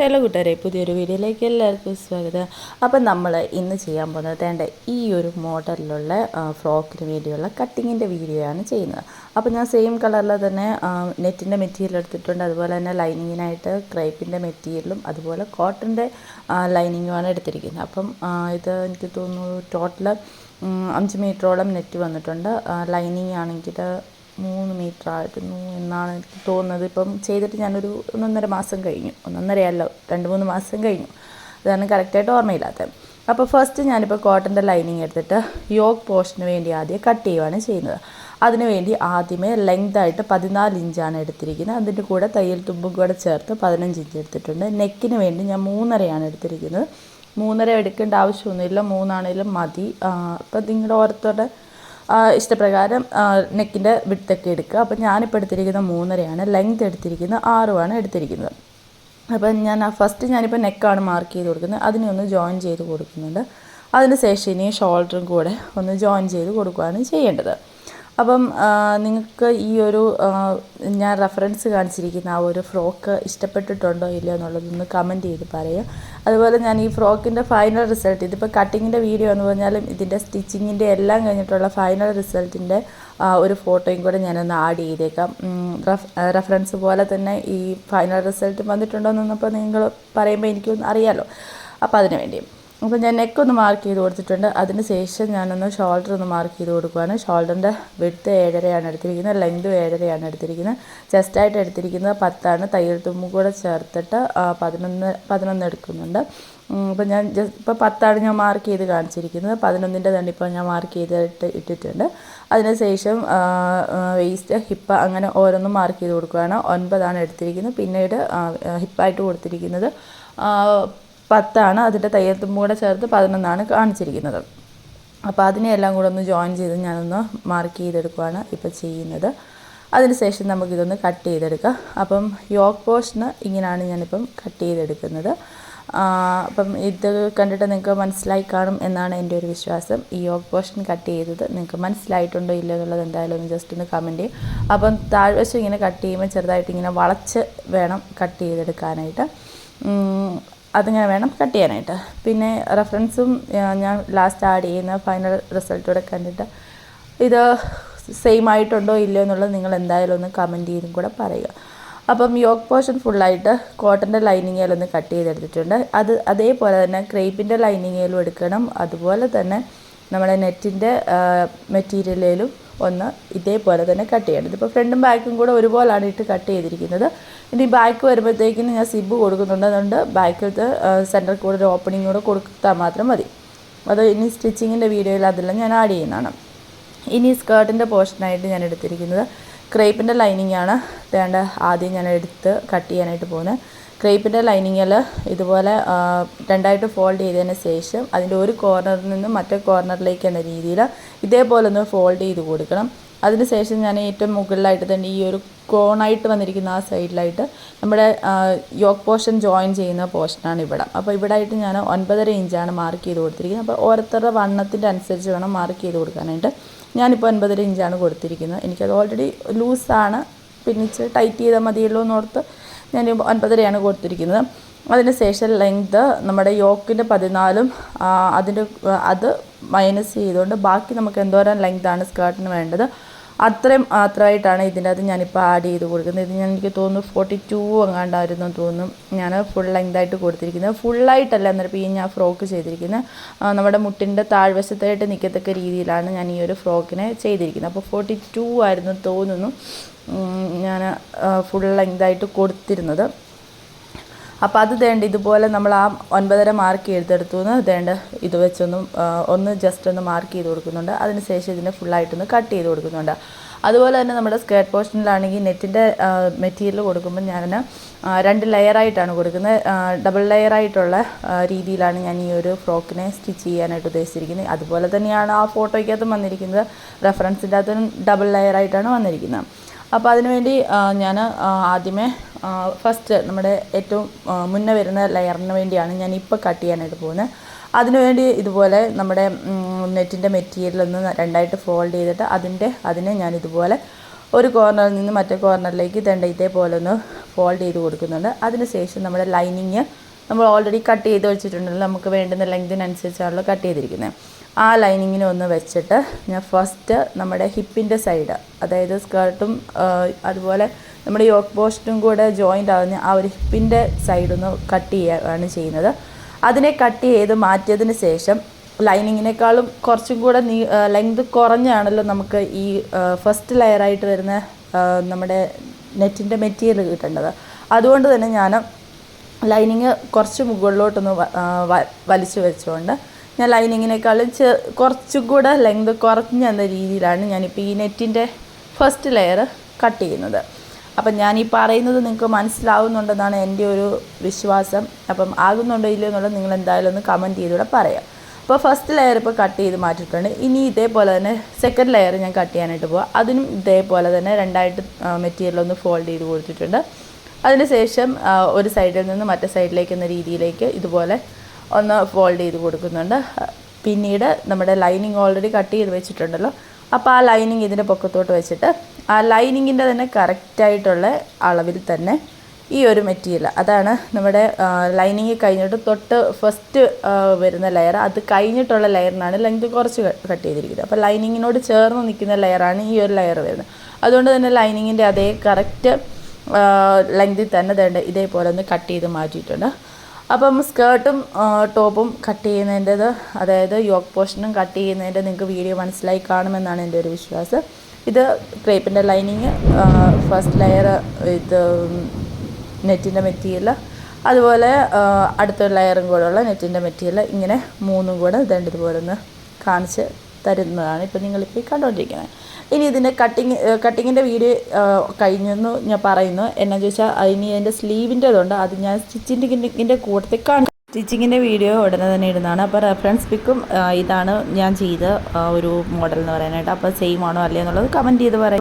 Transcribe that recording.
Hello കൂട്ടുകാരെ പുതിയൊരു വീഡിയോയിലേക്ക് എല്ലാവർക്കും സ്വാഗതം. അപ്പം നമ്മൾ ഇന്ന് ചെയ്യാൻ പോകുന്നത് തേണ്ട ഈ ഒരു മോഡലിലുള്ള ഫ്രോക്കിന് വേണ്ടിയുള്ള കട്ടിങ്ങിന്റെ വീഡിയോ ആണ് ചെയ്യുന്നത്. അപ്പം ഞാൻ സെയിം കളറിൽ തന്നെ നെറ്റിന്റെ മെറ്റീരിയൽ എടുത്തിട്ടുണ്ട്. അതുപോലെ തന്നെ ലൈനിങ്ങിനായിട്ട് ക്രൈപ്പിന്റെ മെറ്റീരിയലും അതുപോലെ കോട്ടന്റെ ലൈനിങ്ങുമാണ് എടുത്തിരിക്കുന്നത്. അപ്പം ഇത് എനിക്ക് തോന്നുന്നു ടോട്ടൽ അഞ്ച് മീറ്ററോളം നെറ്റ് വന്നിട്ടുണ്ട്. ലൈനിങ് ആണെങ്കിൽ മൂന്ന് മീറ്റർ ആയിരുന്നു എന്നാണ് എനിക്ക് തോന്നുന്നത്. ഇപ്പം ചെയ്തിട്ട് ഞാനൊരു ഒന്നൊന്നര മാസം കഴിഞ്ഞു. ഒന്നൊന്നരയല്ല രണ്ട് മൂന്ന് മാസം കഴിഞ്ഞു. അതാണ് കറക്റ്റായിട്ട് ഓർമ്മയില്ലാത്തത്. അപ്പോൾ ഫസ്റ്റ് ഞാനിപ്പോൾ കോട്ടന്റെ ലൈനിങ് എടുത്തിട്ട് യോഗ് പോർഷന് വേണ്ടി ആദ്യം കട്ട് ചെയ്യുകയാണ് ചെയ്യുന്നത്. അതിന് വേണ്ടി ആദ്യമേ ലെങ്ത് ആയിട്ട് പതിനാല് ഇഞ്ചാണ് എടുത്തിരിക്കുന്നത്. അതിന്റെ കൂടെ തയ്യൽ തുമ്പും കൂടെ ചേർത്ത് പതിനഞ്ച് ഇഞ്ച് എടുത്തിട്ടുണ്ട്. നെക്കിന് വേണ്ടി ഞാൻ മൂന്നരയാണ് എടുത്തിരിക്കുന്നത്. മൂന്നര എടുക്കേണ്ട ആവശ്യമൊന്നുമില്ല. മൂന്നാണേലും മതി. അപ്പം നിങ്ങളുടെ ഓരോരുത്തരുടെ ഇഷ്ടപ്രകാരം നെക്കിന്റെ വിട്ടൊക്കെ എടുക്കുക. അപ്പം ഞാനിപ്പോൾ എടുത്തിരിക്കുന്നത് മൂന്നരയാണ്. ലെങ്ത് എടുത്തിരിക്കുന്നത് ആറുമാണ് എടുത്തിരിക്കുന്നത്. അപ്പം ഞാൻ ഫസ്റ്റ് ഞാനിപ്പോൾ നെക്കാണ് മാർക്ക് ചെയ്ത് കൊടുക്കുന്നത്. അതിനെ ഒന്ന് ജോയിൻ ചെയ്ത് കൊടുക്കുന്നുണ്ട്. അതിന് ശേഷം ഇനി ഷോൾഡറും കൂടെ ഒന്ന് ജോയിൻ ചെയ്ത് കൊടുക്കുകയാണ് ചെയ്യേണ്ടത്. അപ്പം നിങ്ങൾക്ക് ഈ ഒരു ഞാൻ റെഫറൻസ് കാണിച്ചിരിക്കുന്ന ആ ഒരു ഫ്രോക്ക് ഇഷ്ടപ്പെട്ടിട്ടുണ്ടോ ഇല്ലയോ എന്നുള്ളതൊന്ന് കമന്റ് ചെയ്ത് പറയുക. അതുപോലെ ഞാൻ ഈ ഫ്രോക്കിന്റെ ഫൈനൽ റിസൾട്ട് ഇതിപ്പോൾ കട്ടിങ്ങിന്റെ വീഡിയോ എന്ന് പറഞ്ഞാലും ഇതിന്റെ സ്റ്റിച്ചിങ്ങിന്റെ എല്ലാം കഴിഞ്ഞിട്ടുള്ള ഫൈനൽ റിസൾട്ടിന്റെ ഒരു ഫോട്ടോയും കൂടെ ഞാനൊന്ന് ആഡ് ചെയ്തേക്കാം. റഫ് റെഫറൻസ് പോലെ തന്നെ ഈ ഫൈനൽ റിസൾട്ട് വന്നിട്ടുണ്ടോ എന്നപ്പോൾ നിങ്ങൾ പറയുമ്പോൾ എനിക്കൊന്ന് അറിയാമല്ലോ അപ്പോൾ അതിനു വേണ്ടി. അപ്പോൾ ഞാൻ നെക്ക് ഒന്ന് മാർക്ക് ചെയ്ത് കൊടുത്തിട്ടുണ്ട്. അതിന് ശേഷം ഞാനൊന്ന് ഷോൾഡർ ഒന്ന് മാർക്ക് ചെയ്ത് കൊടുക്കുകയാണ് ഷോൾഡറിന്റെ വിടുത്ത് ഏഴരയാണ് എടുത്തിരിക്കുന്നത്. ലെങ്തും ഏഴരയാണ് എടുത്തിരിക്കുന്നത്. ചെസ്റ്റായിട്ട് എടുത്തിരിക്കുന്നത് പത്താണ്. തയ്യൽ തുമ്പും കൂടെ ചേർത്തിട്ട് പതിനൊന്ന് പതിനൊന്ന് എടുക്കുന്നുണ്ട്. അപ്പോൾ ഞാൻ ജസ്റ്റ് ഇപ്പോൾ പത്താണ് ഞാൻ മാർക്ക് ചെയ്ത് കാണിച്ചിരിക്കുന്നത്. പതിനൊന്നിന്റെ തന്നെ ഇപ്പോൾ ഞാൻ മാർക്ക് ചെയ്തിട്ട് ഇട്ടിട്ടുണ്ട്. അതിനുശേഷം വേസ്റ്റ് ഹിപ്പ് അങ്ങനെ ഓരോന്നും മാർക്ക് ചെയ്ത് കൊടുക്കുകയാണ് ഒൻപതാണ് എടുത്തിരിക്കുന്നത്. പിന്നീട് ഹിപ്പായിട്ട് കൊടുത്തിരിക്കുന്നത്. പത്താണ് അതിന്റെ തയ്യത്തും കൂടെ ചേർത്ത് പതിനൊന്നാണ് കാണിച്ചിരിക്കുന്നത്. അപ്പോൾ അതിനെയെല്ലാം കൂടെ ഒന്ന് ജോയിൻ ചെയ്ത് ഞാനൊന്ന് മാർക്ക് ചെയ്തെടുക്കുകയാണ് ഇപ്പോൾ ചെയ്യുന്നത്. അതിനുശേഷം നമുക്കിതൊന്ന് കട്ട് ചെയ്തെടുക്കാം. അപ്പം യോക്ക് പോസ്റ്റിന് ഇങ്ങനെയാണ് ഞാനിപ്പം കട്ട് ചെയ്തെടുക്കുന്നത്. അപ്പം ഇത് കണ്ടിട്ട് നിങ്ങൾക്ക് മനസ്സിലായി കാണും എന്നാണ് എന്റെ ഒരു വിശ്വാസം. ഈ യോഗ പോർഷൻ കട്ട് ചെയ്തത് നിങ്ങൾക്ക് മനസ്സിലായിട്ടുണ്ടോ ഇല്ല എന്നുള്ളത് എന്തായാലും ഒന്ന് ജസ്റ്റ് ഒന്ന് കമന്റ് ചെയ്യും. അപ്പം താഴ്വശം ഇങ്ങനെ കട്ട് ചെയ്യുമ്പോൾ ചെറുതായിട്ട് ഇങ്ങനെ വളച്ച് വേണം കട്ട് ചെയ്തെടുക്കാനായിട്ട്. അതിങ്ങനെ വേണം കട്ട് ചെയ്യാനായിട്ട്. പിന്നെ റെഫറൻസും ഞാൻ ലാസ്റ്റ് ആഡ് ചെയ്യുന്ന ഫൈനൽ റിസൾട്ടൂടെ കണ്ടിട്ട് ഇത് സെയിം ആയിട്ടുണ്ടോ ഇല്ലയോ എന്നുള്ളത് നിങ്ങൾ എന്തായാലും ഒന്ന് കമന്റ് ചെയ്തും കൂടെ പറയുക. അപ്പം യോക്ക് പോർഷൻ ഫുള്ളായിട്ട് കോട്ടന്റെ ലൈനിങ്ങേലൊന്ന് കട്ട് ചെയ്തെടുത്തിട്ടുണ്ട്. അത് അതേപോലെ തന്നെ ക്രേപ്പിന്റെ ലൈനിങ്ങേലും എടുക്കണം. അതുപോലെ തന്നെ നമ്മുടെ നെറ്റിന്റെ മെറ്റീരിയലിലും ഒന്ന് ഇതേപോലെ തന്നെ കട്ട് ചെയ്യേണ്ടത്. ഇപ്പോൾ ഫ്രണ്ടും ബാക്കും കൂടെ ഒരുപോലാണ് ഇട്ട് കട്ട് ചെയ്തിരിക്കുന്നത്. ഇനി ബാക്ക് വരുമ്പോഴത്തേക്കിന് ഞാൻ സിബ് കൊടുക്കുന്നുണ്ട്. അതുകൊണ്ട് ബാക്കിലത്തെ സെന്റർ കൂടെ ഒരു ഓപ്പണിംഗ് കൂടെ കൊടുത്താൽ മാത്രം മതി. അത് ഇനി സ്റ്റിച്ചിങ്ങിന്റെ വീഡിയോയിൽ അതെല്ലാം ഞാൻ ആഡ് ചെയ്യുന്നതാണ്. ഇനി സ്കേർട്ടിന്റെ പോർഷനായിട്ട് ഞാൻ എടുത്തിരിക്കുന്നത്. ക്രേപ്പിന്റെ ലൈനിങ് ആണ്. വേണ്ട ആദ്യം ഞാൻ എടുത്ത് കട്ട് ചെയ്യാനായിട്ട് പോകുന്നത്. ക്രേപ്പിന്റെ ലൈനിങ്ങിൽ ഇതുപോലെ രണ്ടായിട്ട് ഫോൾഡ് ചെയ്തതിന് ശേഷം അതിന്റെ ഒരു കോർണറിൽ നിന്നും മറ്റേ കോർണറിലേക്ക് എന്ന രീതിയിൽ ഇതേപോലെ ഒന്ന് ഫോൾഡ് ചെയ്ത് കൊടുക്കണം. അതിനുശേഷം ഞാൻ ഏറ്റവും മുകളിലായിട്ട് തന്നെ ഈ ഒരു കോണായിട്ട് വന്നിരിക്കുന്ന ആ സൈഡിലായിട്ട് നമ്മുടെ യോക്ക് പോർഷൻ ജോയിൻ ചെയ്യുന്ന പോർഷനാണ് ഇവിടെ. അപ്പോൾ ഇവിടെ ആയിട്ട് ഞാൻ ഒൻപതര ഇഞ്ചാണ് മാർക്ക് ചെയ്ത് കൊടുത്തിരിക്കുന്നത്. അപ്പോൾ ഓരോരുത്തരുടെ വണ്ണത്തിന്റെ അനുസരിച്ച് വേണം മാർക്ക് ചെയ്ത് കൊടുക്കാനായിട്ട്. ഞാനിപ്പോൾ ഒൻപതര ഇഞ്ചാണ് കൊടുത്തിരിക്കുന്നത്. എനിക്കത് ഓൾറെഡി ലൂസാണ്. പിന്നിച്ച് ടൈറ്റ് ചെയ്താൽ മതിയല്ലോ എന്നോർത്ത് ഞാൻ ഒൻപതരയാണ് കൊടുത്തിരിക്കുന്നത്. അതിന് ശേഷം ലെങ്ത് നമ്മുടെ യോക്കിന്റെ പതിനാലും അതിന്റെ അത് മൈനസ് ചെയ്തുകൊണ്ട് ബാക്കി നമുക്ക് എന്തോരം ലെങ്താണ് സ്കേർട്ടിന് വേണ്ടത്? അത്രയും മാത്രമായിട്ടാണ് ഇതിന്റെ അത് ഞാനിപ്പോൾ ആഡ് ചെയ്ത് കൊടുക്കുന്നത്. ഇത് ഞാൻ എനിക്ക് തോന്നുന്നു ഫോർട്ടി ടു എങ്ങാണ്ടായിരുന്നു തോന്നുന്നു. ഞാൻ ഫുൾ ലെങ്ത് ആയിട്ട് കൊടുത്തിരിക്കുന്നത്. ഫുള്ളായിട്ടല്ല ഇപ്പോൾ ഈ ഞാൻ ഫ്രോക്ക് ചെയ്തിരിക്കുന്നത് നമ്മുടെ മുട്ടിന്റെ താഴ്വശത്തായിട്ട് നിൽക്കത്തക്ക രീതിയിലാണ് ഞാൻ ഈ ഒരു ഫ്രോക്കിനെ ചെയ്തിരിക്കുന്നത്. അപ്പോൾ ഫോർട്ടി ടു ആയിരുന്നു തോന്നുന്നു. ഞാൻ ഫുൾ ലെങ്ത് ആയിട്ട് കൊടുത്തിരുന്നത്. അപ്പോൾ അത് വേണ്ട ഇതുപോലെ നമ്മൾ ആ ഒൻപതര മാർക്ക് ചെയ്തെടുത്തു നിന്ന് വേണ്ട ഇത് വെച്ചൊന്ന് ഒന്ന് ജസ്റ്റ് ഒന്ന് മാർക്ക് ചെയ്ത് കൊടുക്കുന്നുണ്ട്. അതിനുശേഷം ഇതിനെ ഫുള്ളായിട്ടൊന്ന് കട്ട് ചെയ്ത് കൊടുക്കുന്നുണ്ട്. അതുപോലെ തന്നെ നമ്മുടെ സ്കേർട്ട് പോർഷനിലാണെങ്കിൽ നെറ്റിന്റെ മെറ്റീരിയൽ കൊടുക്കുമ്പോൾ ഞാൻ രണ്ട് ലെയറായിട്ടാണ് കൊടുക്കുന്നത്. ഡബിൾ ലെയറായിട്ടുള്ള രീതിയിലാണ് ഞാൻ ഈ ഒരു ഫ്രോക്കിനെ സ്റ്റിച്ച് ചെയ്യാനായിട്ട് ഉദ്ദേശിച്ചിരിക്കുന്നത്. അതുപോലെ തന്നെയാണ് ആ ഫോട്ടോയ്ക്കകത്തും വന്നിരിക്കുന്നത്. റെഫറൻസിന്റെ അകത്തും ഡബിൾ ലെയറായിട്ടാണ് വന്നിരിക്കുന്നത്. അപ്പോൾ അതിനുവേണ്ടി ഞാൻ ആദ്യമേ ഫസ്റ്റ് നമ്മുടെ ഏറ്റവും മുന്നേ വരുന്ന ലെയറിന് വേണ്ടിയാണ് ഞാൻ ഇപ്പോൾ കട്ട് ചെയ്യാനായിട്ട് പോകുന്നത് അതിനുവേണ്ടി ഇതുപോലെ നമ്മുടെ നെറ്റിന്റെ മെറ്റീരിയൽ ഒന്ന് രണ്ടായിട്ട് ഫോൾഡ് ചെയ്തിട്ട് അതിന്റെ അതിനെ ഞാൻ ഇതുപോലെ ഒരു കോർണറിൽ നിന്ന് മറ്റേ കോർണറിലേക്ക് ദണ്ട ഇതേപോലെ ഒന്ന് ഫോൾഡ് ചെയ്ത് കൊടുക്കുന്നുണ്ട്. അതിനുശേഷം നമ്മുടെ ലൈനിങ് നമ്മൾ ഓൾറെഡി കട്ട് ചെയ്ത് വെച്ചിട്ടുണ്ടല്ലോ നമുക്ക് വേണ്ടുന്ന ലെങ്തിനനുസരിച്ചാണല്ലോ കട്ട് ചെയ്തിരിക്കുന്നത് ആ ലൈനിങ്ങിനെ ഒന്ന് വെച്ചിട്ട് ഞാൻ ഫസ്റ്റ് നമ്മുടെ ഹിപ്പിന്റെ സൈഡ് അതായത് സ്കേർട്ടും അതുപോലെ നമ്മുടെ യോക്ക് പോസ്റ്റും കൂടെ ജോയിന്റ് ആകുന്ന ആ ഒരു ഹിപ്പിന്റെ സൈഡൊന്ന് കട്ട് ചെയ്യുകയാണ് ചെയ്യുന്നത്. അതിനെ കട്ട് ചെയ്ത് മാറ്റിയതിന് ശേഷം ലൈനിങ്ങിനേക്കാളും കുറച്ചും കൂടെ നീ ലെങ്ത് കുറഞ്ഞാണല്ലോ നമുക്ക് ഈ ഫസ്റ്റ് ലെയറായിട്ട് വരുന്ന നമ്മുടെ നെറ്റിന്റെ മെറ്റീരിയൽ കിട്ടേണ്ടത്. അതുകൊണ്ട് തന്നെ ഞാൻ ലൈനിങ് കുറച്ച് മുകളിലോട്ടൊന്ന് വലിച്ചു വെച്ചുകൊണ്ട് ഞാൻ ലൈനിങ്ങിനേക്കാളും ചെ കുറച്ചും കൂടെ ലെങ്ത് കുറഞ്ഞ രീതിയിലാണ് ഞാനിപ്പോൾ ഈ നെറ്റിന്റെ ഫസ്റ്റ് ലെയർ കട്ട് ചെയ്യുന്നത്. അപ്പം ഞാൻ ഈ പറയുന്നത് നിങ്ങൾക്ക് മനസ്സിലാവുന്നുണ്ടെന്നാണ് എന്റെ ഒരു വിശ്വാസം. അപ്പം ആകുന്നുണ്ടോ ഇല്ലയോ എന്നുള്ളത് നിങ്ങൾ എന്തായാലും ഒന്ന് കമന്റ് ചെയ്തുകൂടെ പറയാം. അപ്പോൾ ഫസ്റ്റ് ലെയർ ഇപ്പോൾ കട്ട് ചെയ്ത് മാറ്റിയിട്ടുണ്ട്. ഇനി ഇതേപോലെ തന്നെ സെക്കൻഡ് ലെയർ ഞാൻ കട്ട് ചെയ്യാനായിട്ട് പോവാം. അതിനും ഇതേപോലെ തന്നെ രണ്ടായിട്ട് മെറ്റീരിയൽ ഒന്ന് ഫോൾഡ് ചെയ്ത് കൊടുത്തിട്ടുണ്ട്. അതിനുശേഷം ഒരു സൈഡിൽ നിന്ന് മറ്റേ സൈഡിലേക്ക് എന്ന രീതിയിലേക്ക് ഇതുപോലെ ഒന്ന് ഫോൾഡ് ചെയ്ത് കൊടുക്കുന്നുണ്ട്. പിന്നീട് നമ്മുടെ ലൈനിങ് ഓൾറെഡി കട്ട് ചെയ്ത് വെച്ചിട്ടുണ്ടല്ലോ. അപ്പോൾ ആ ലൈനിങ് ഇതിന്റെ പൊക്കത്തോട്ട് വെച്ചിട്ട് ആ ലൈനിങ്ങിന്റെ തന്നെ കറക്റ്റായിട്ടുള്ള അളവിൽ തന്നെ ഈ ഒരു മെറ്റീരിയൽ അതാണ് നമ്മുടെ ലൈനിങ് കഴിഞ്ഞിട്ട് തൊട്ട് ഫസ്റ്റ് വരുന്ന ലെയർ അത് കഴിഞ്ഞിട്ടുള്ള ലെയറിനാണ് ലെങ്ത് കുറച്ച് കട്ട് ചെയ്തിരിക്കുന്നത്. അപ്പോൾ ലൈനിങ്ങിനോട് ചേർന്ന് നിൽക്കുന്ന ലെയറാണ് ഈ ഒരു ലെയർ വരുന്നത്. അതുകൊണ്ട് തന്നെ ലൈനിങ്ങിന്റെ അതേ കറക്റ്റ് ലെങ്തിൽ തന്നെ തേണ്ട ഇതേപോലെ ഒന്ന് കട്ട് ചെയ്ത് മാറ്റിയിട്ടുണ്ട്. അപ്പം സ്കേർട്ടും ടോപ്പും കട്ട് ചെയ്യുന്നതിന്റെത് അതായത് യോക്ക് പോർഷനും കട്ട് ചെയ്യുന്നതിന്റെ നിങ്ങൾക്ക് വീഡിയോ മനസ്സിലായി കാണുമെന്നാണ് എന്റെ ഒരു വിശ്വാസം. ഇത് ക്രേപ്പിന്റെ ലൈനിങ് ഫസ്റ്റ് ലെയർ ഇത് നെറ്റിന്റെ മെറ്റീരിയൽ അതുപോലെ അടുത്തൊരു ലെയറും കൂടെ ഉള്ള നെറ്റിന്റെ മെറ്റീരിയൽ ഇങ്ങനെ മൂന്നും കൂടെ ഇതുപോലെ ഒന്ന് കാണിച്ച് തരുന്നതാണ് ഇപ്പം നിങ്ങളിപ്പോൾ കണ്ടുകൊണ്ടിരിക്കുന്നത്. ഇനി ഇതിന്റെ കട്ടിങ് കട്ടിങ്ങിന്റെ വീഡിയോ കഴിഞ്ഞെന്ന് ഞാൻ പറയുന്നു. എന്നാ ചോദിച്ചാൽ ഇനി എന്റെ സ്ലീവിന്റെതുണ്ട് അത് ഞാൻ സ്റ്റിച്ചിന്റെ കൂട്ടത്തിൽ കാണും. സ്റ്റിച്ചിങ്ങിന്റെ വീഡിയോ ഉടനെ തന്നെ ഇടുന്നതാണ്. അപ്പോൾ റെഫറൻസ് പിക്കും ഇതാണ് ഞാൻ ചെയ്ത ഒരു മോഡൽ എന്ന് പറയാനായിട്ട് അപ്പോൾ സെയിം ആണോ അല്ലേ എന്നുള്ളത് കമന്റ് ചെയ്ത് പറയാം.